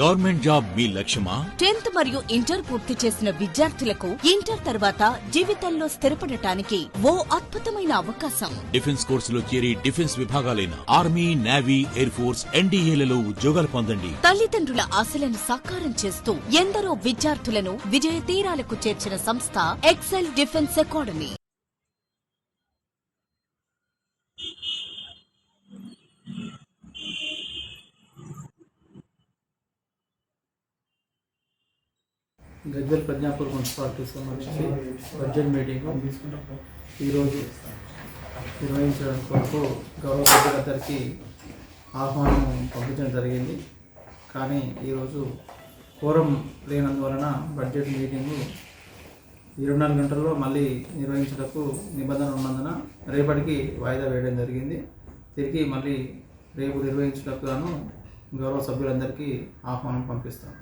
Government job మీ లక్ష్యమా? Tenth మరియు ఇంటర్ పూర్తి చేసిన విద్యార్థులకు ఇంటర్ తర్వాత జీవితంలో స్థిరపడటానికి ఓ అద్భుతమైన అవకాశం. డిఫెన్స్ కోర్సులో చేరి డిఫెన్స్ విభాగాలైన ఆర్మీ నేవీ ఎయిర్ ఫోర్స్ ఎన్డీఏలలో ఉద్యోగాలు పొందండి. తల్లిదండ్రుల ఆశలను సాకారం చేస్తూ ఎందరో విద్యార్థులను విజయ తీరాలకు చేర్చిన సంస్థ Excel defence academy. Gajwel Prajnapur municipality సంబంధించి బడ్జెట్ మీటింగ్ ఈరోజు నిర్వహించడం కొరకు గౌరవ సభ్యులందరికీ ఆహ్వానం పంపించడం జరిగింది. కానీ ఈరోజు కోరం లేనందువలన బడ్జెట్ మీటింగు ఇరవై నాలుగు గంటల్లో మళ్ళీ నిర్వహించడానికి నిబంధన ఉన్నందున రేపటికి వాయిదా వేయడం జరిగింది. తిరిగి మళ్ళీ రేపు నిర్వహించడానికి గాను గౌరవ సభ్యులందరికీ ఆహ్వానం పంపిస్తాం.